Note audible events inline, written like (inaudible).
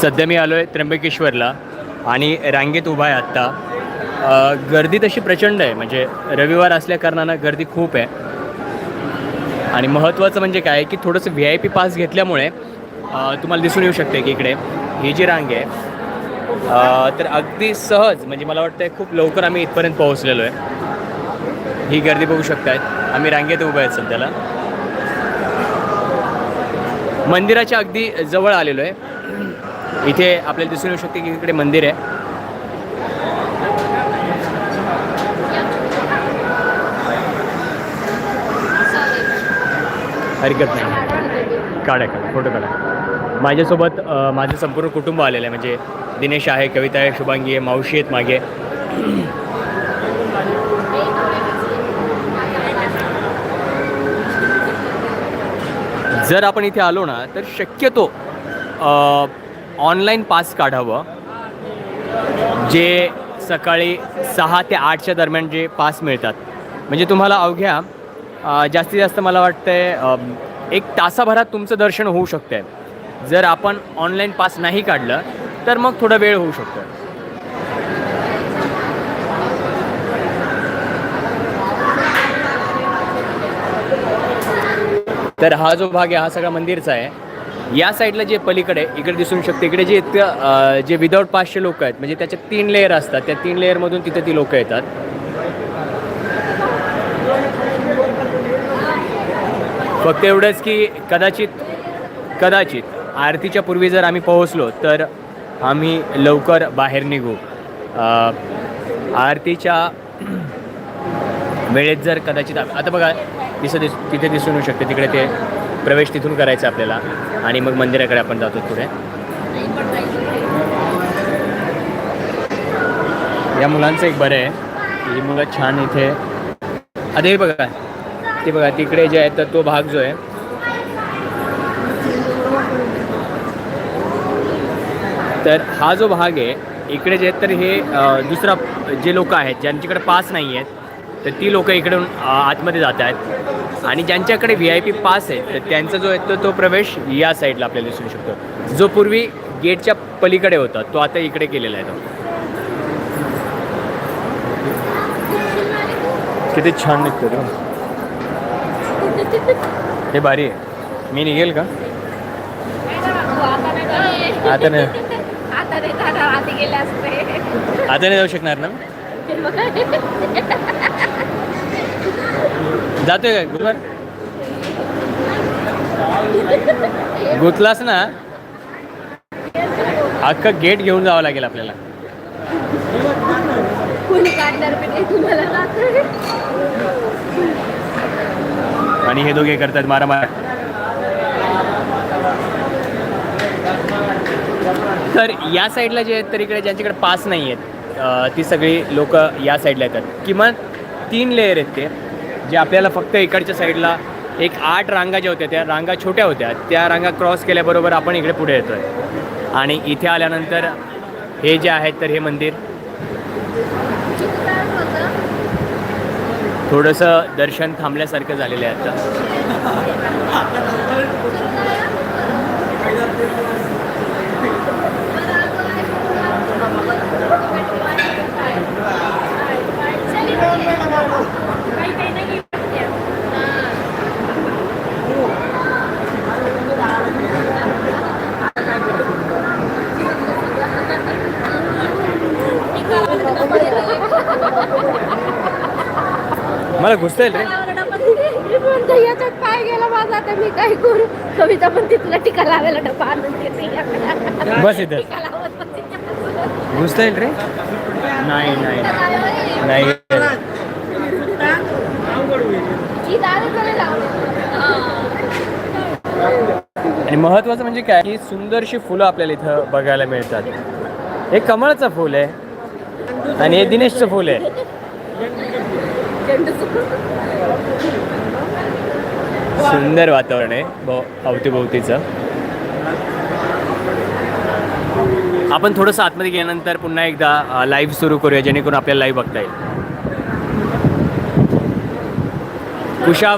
सध्या मी आलो आहे त्र्यंबकेश्वरला आणि रांगेत उभा आहे आत्ता. गर्दी तशी प्रचंड आहे म्हणजे रविवार असल्याकारणानं गर्दी खूप आहे. आणि महत्त्वाचं म्हणजे काय की थोडंसं व्ही आय पी पास घेतल्यामुळे तुम्हाला दिसून येऊ शकते की इकडे. ही जी रांग आहे तर अगदी सहज म्हणजे मला वाटतं खूप लवकर आम्ही इथपर्यंत पोहोचलेलो आहे. ही गर्दी बघू शकताय आम्ही रांगेत उभे आहेत सध्याला. मंदिराच्या अगदी जवळ आलेलो आहे. इथे आपल्याला दिसून येऊ शकते की इकडे मंदिर आहे. हरकत नाही. काढा काढा. फोटो काढा. माझ्यासोबत माझं संपूर्ण कुटुंब आलेलं आहे. म्हणजे दिनेश आहे कविता आहे शुभांगी आहे मावशी आहेत मागे. जर आपण इथे आलो ना तर शक्यतो ऑनलाईन पास काढावं. जे सकाळी सहा ते आठच्या दरम्यान जे पास मिळतात. म्हणजे तुम्हाला अवघ्या जास्तीत जास्त मला वाटतं आहे एक तासाभरात तुमचं दर्शन होऊ शकतं आहे जर आपण ऑनलाईन पास नाही काढलं तर मग थोडा वेळ होऊ शकतो. तर हा जो भाग आहे हा सगळा मंदिरचा आहे. या साईडला जे पलीकडे इकडे दिसून शकते इकडे जे इतकं जे विदाऊट पाचशे लोक आहेत म्हणजे त्याच्यात तीन लेअर असतात. त्या तीन लेअरमधून तिथे ती लोक येतात. फक्त एवढंच की कदाचित कदाचित आरतीच्या पूर्वी जर आम्ही पोहोचलो तर आम्ही लवकर बाहेर निघू. आरतीच्या वेळेत जर कदाचित आता बघा दिसत दिस तिथे दिसून येऊ शकते तिकडे ते प्रवेश तिथून करायचा आपल्याला. आणि मग मंदिराकडे आपण जातो पुढे. या मुलांचं एक बरं आहे. ही मुलं छान इथे आता हे बघा ते बघा तिकडे जे आहे तर तो भाग जो आहे तर हा जो भाग आहे इकडे जे आहेत तर हे दुसरा जे लोक आहेत ज्यांच्याकडे पास नाही आहेत तर ती लोकं इकडून आतमध्ये जात आहेत. आणि ज्यांच्याकडे व्ही आय पी पास आहे तर त्यांचा जो आहे तो तो प्रवेश या साईडला आपल्याला दिसू शकतो. जो पूर्वी गेटच्या पलीकडे होता तो आता इकडे केलेला आहे तो. किती छान निघतो रे. हे भारी आहे. मी निघेल का? आता नाही. गेले असते. आता नाही जाऊ शकणार ना? जातोय काय? गुरुवार? गुतलास ना? अख्खं गेट घेऊन जावं लागेल आपल्याला. आणि हे दोघे करतात मारामार. तर या साईडला जे आहेत तर इकडे ज्यांच्याकडे पास नाही आहेत ती सगळी लोक या साईडला येतात. किमान तीन लेयर आहेत ते जे आपल्याला फक्त इकडच्या साईडला एक आठ रांगा ज्या होत्या त्या रांगा छोट्या होत्या. त्या रांगा क्रॉस केल्याबरोबर आपण इकडे पुढे येतो आहे आणि इथे आल्यानंतर हे जे आहेत तर हे मंदिर. थोडंसं दर्शन थांबल्यासारखं झालेलं आहे आता. (laughs) मला घुसता येईल रे. याच्यात पाय गेला माझा आता मी काय करू कविता पण तिथला टिका लावायला डबा आणून देते बस इथं. घुसता येईल रे? नाही नाही. नाही. आणि महत्त्वाचं म्हणजे काय? की सुंदरशी फुलं आपल्याला इथं बघायला मिळतात. हे कमळाचं फूल आहे आणि हे दिनेशचं फूल आहे. सुंदर वातावरण आहे भो अवतीभोवतीचं. आपण थोडंसं आतमध्ये गेल्यानंतर पुन्हा एकदा लाईव्ह सुरू करूया जेणेकरून आपल्याला लाईव्ह बघता येईल. कुशावर